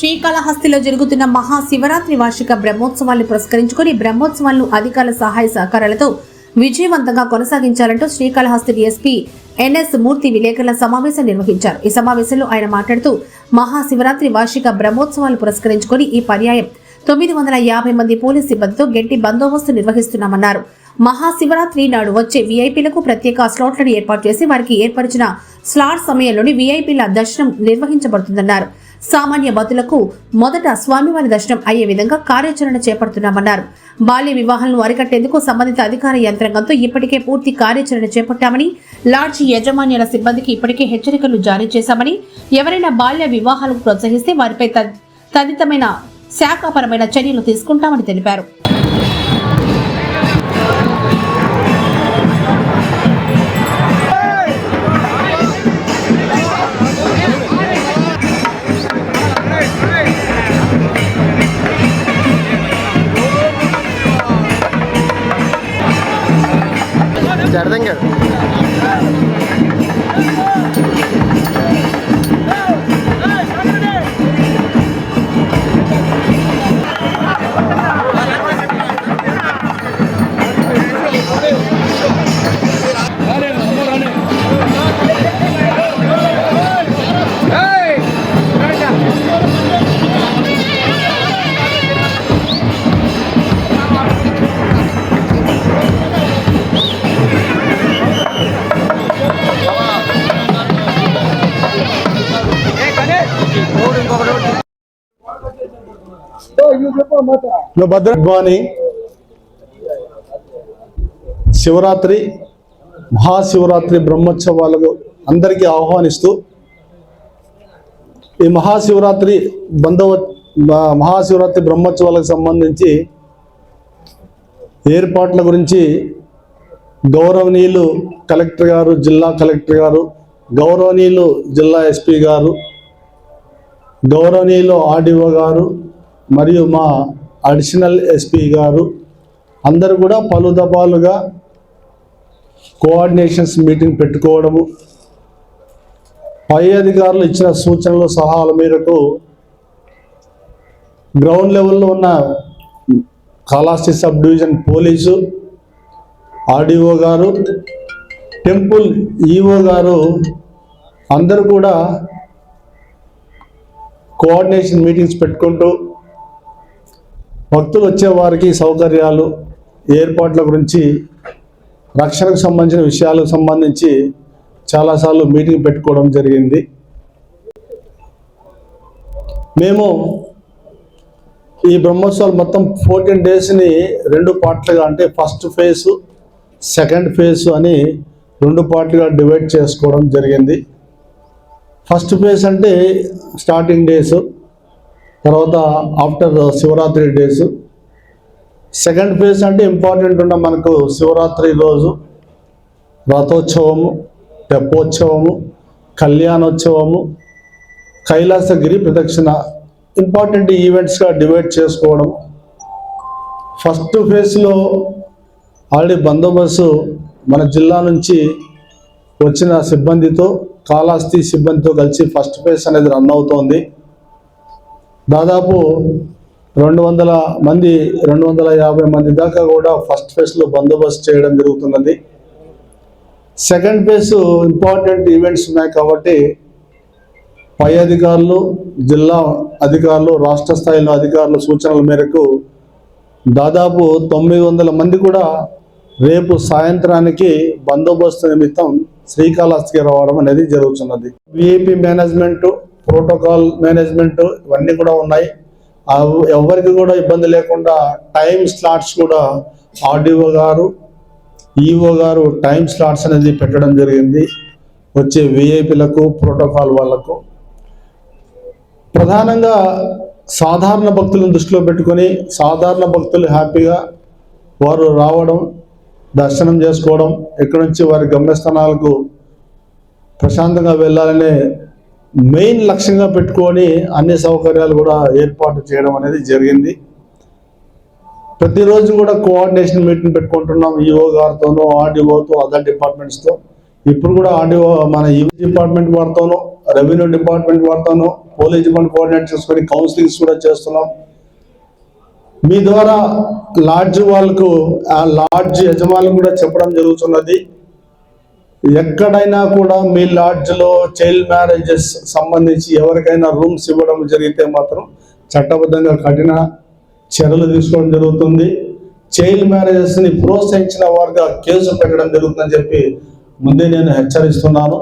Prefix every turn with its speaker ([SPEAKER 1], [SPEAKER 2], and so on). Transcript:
[SPEAKER 1] శ్రీకాళహస్తిలో జరుగుతున్న మహాశివరాత్రి వార్షిక బ్రహ్మోత్సవాలు పురస్కరించుకుని బ్రహ్మోత్సవాలను అధికారుల సహాయ సహకారాలతో విజయవంతంగా కొనసాగించాలంటూ శ్రీకాళహస్తి డిఎస్పీ ఎన్ఎస్ మూర్తి విలేకరుల సమావేశం నిర్వహించారు. ఈ సమావేశంలో ఆయన మాట్లాడుతూ మహాశివరాత్రి వార్షిక బ్రహ్మోత్సవాలు పురస్కరించుకుని ఈ పర్యాయం తొమ్మిది వందల యాభై మంది పోలీస్ సిబ్బందితో గట్టి బందోబస్తు నిర్వహిస్తున్నామన్నారు. మహాశివరాత్రి నాడు వచ్చే వీఐపీలకు ప్రత్యేక స్లాట్లను ఏర్పాటు చేసి వారికి ఏర్పరిచిన స్లాట్ సమయంలోని వీఐపీల దర్శనం నిర్వహించబడుతుందన్నారు. సామాన్య భక్తులకు మొదట స్వామివారి దర్శనం అయ్యే విధంగా కార్యాచరణ చేపడుతున్నామన్నారు. బాల్య వివాహాలను అరికట్టేందుకు సంబంధిత అధికార యంత్రాంగంతో ఇప్పటికే పూర్తి కార్యాచరణ చేపట్టామని లాడ్జి యజమాన్యాల సిబ్బందికి ఇప్పటికే హెచ్చరికలు జారీ చేశామని ఎవరైనా బాల్య వివాహాలకు ప్రోత్సహిస్తే వారిపై తదితమైన శాఖాపరమైన చర్యలు తీసుకుంటామని తెలిపారు.
[SPEAKER 2] ശരതങ്കൽ
[SPEAKER 3] నువ్వు భద్ర శివరాత్రి మహాశివరాత్రి బ్రహ్మోత్సవాలకు అందరికీ ఆహ్వానిస్తూ ఈ మహాశివరాత్రి బంధవ మహాశివరాత్రి బ్రహ్మోత్సవాలకు సంబంధించి ఏర్పాట్ల గురించి గౌరవనీయులు కలెక్టర్ గారు జిల్లా కలెక్టర్ గారు గౌరవనీయులు జిల్లా ఎస్పీ గారు గౌరవనీయులు ఆర్డీఓ గారు మరియు మా అడిషనల్ ఎస్పీ గారు అందరూ కూడా పలు దబాలుగా కోఆర్డినేషన్స్ మీటింగ్ పెట్టుకోవడము పై అధికారులు ఇచ్చిన సూచనలు సలహాల మేరకు గ్రౌండ్ లెవెల్లో ఉన్న Kalahasti sub division police RDO గారు టెంపుల్ ఈఓ గారు అందరూ కూడా కోఆర్డినేషన్ మీటింగ్స్ పెట్టుకుంటూ భక్తులు వచ్చే వారికి సౌకర్యాలు ఏర్పాట్ల గురించి రక్షణకు సంబంధించిన విషయాలకు సంబంధించి చాలాసార్లు మీటింగ్ పెట్టుకోవడం జరిగింది. మేము ఈ బ్రహ్మోత్సవాలు మొత్తం ఫోర్టీన్ డేస్ని రెండు పార్ట్లుగా అంటే ఫస్ట్ ఫేజ్ సెకండ్ ఫేజ్ అని రెండు పార్ట్లుగా డివైడ్ చేసుకోవడం జరిగింది. ఫస్ట్ ఫేజ్ అంటే స్టార్టింగ్ డేస్. తర్వాత after Shivaratri days. Second phase అంటే ఇంపార్టెంట్ ఉన్న మనకు శివరాత్రి రోజు రథోత్సవము తెప్పోత్సవము కళ్యాణోత్సవము కైలాసగిరి ప్రదక్షిణ ఇంపార్టెంట్ ఈవెంట్స్గా డివైడ్ చేసుకోవడం. ఫస్ట్ ఫేజ్లో ఆల్రెడీ బందోబస్తు మన జిల్లా నుంచి వచ్చిన సిబ్బందితో కాలాస్తి సిబ్బందితో కలిసి ఫస్ట్ ఫేజ్ అనేది రన్ అవుతోంది. దాదాపు రెండు వందల మంది రెండు వందల యాభై మంది దాకా కూడా ఫస్ట్ ఫేజ్లో బందోబస్తు చేయడం జరుగుతున్నది. సెకండ్ ఫేజ్ ఇంపార్టెంట్ ఈవెంట్స్ ఉన్నాయి కాబట్టి పై అధికారులు జిల్లా అధికారులు రాష్ట్ర స్థాయిలో అధికారుల సూచనల మేరకు దాదాపు తొమ్మిది వందల మంది కూడా రేపు సాయంత్రానికి బందోబస్తు నిమిత్తం శ్రీకాళహస్తికి రావడం అనేది జరుగుతున్నది. విఐపి మేనేజ్మెంట్ ప్రోటోకాల్ మేనేజ్మెంట్ ఇవన్నీ కూడా ఉన్నాయి. ఎవరికి కూడా ఇబ్బంది లేకుండా టైం స్లాట్స్ కూడా ఆర్డీఓ గారు ఈఓ గారు టైం స్లాట్స్ అనేది పెట్టడం జరిగింది. వచ్చే విఐపీలకు ప్రోటోకాల్ వాళ్ళకు. ప్రధానంగా సాధారణ భక్తులను దృష్టిలో పెట్టుకొని సాధారణ భక్తులు హ్యాపీగా వారు రావడం దర్శనం చేసుకోవడం ఎక్కడి నుంచి వారి గమ్యస్థానాలకు ప్రశాంతంగా వెళ్ళాలనే మెయిన్ లక్ష్యంగా పెట్టుకొని అన్ని సౌకర్యాలు కూడా ఏర్పాటు చేయడం అనేది జరిగింది. ప్రతిరోజు కూడా కోఆర్డినేషన్ మీటింగ్ పెట్టుకుంటున్నాం ఈఓ గారితోనూ ఆర్డీఓతో అదర్ డిపార్ట్మెంట్స్తో. ఇప్పుడు కూడా ఆర్డీఓ మన ఈవీ డిపార్ట్మెంట్ వారితోనూ రెవెన్యూ డిపార్ట్మెంట్ వారితోనూ పోలీస్ డిపార్ట్మెంట్ కోఆర్డినేట్ చేసుకొని కౌన్సిలింగ్స్ కూడా చేస్తున్నాం. మీ ద్వారా లాడ్జ్ వాళ్ళకు ఆ లాడ్జ్ యజమానులు కూడా చెప్పడం జరుగుతున్నది. ఎక్కడైనా కూడా మీ లాడ్జ్లో చైల్డ్ మ్యారేజెస్ సంబంధించి ఎవరికైనా రూమ్స్ ఇవ్వడం జరిగితే మాత్రం చట్టబద్ధంగా కఠిన చర్యలు తీసుకోవడం జరుగుతుంది. చైల్డ్ మ్యారేజెస్ని ప్రోత్సహించిన వారిగా కేసు పెట్టడం జరుగుతుందని చెప్పి ముందే నేను హెచ్చరిస్తున్నాను.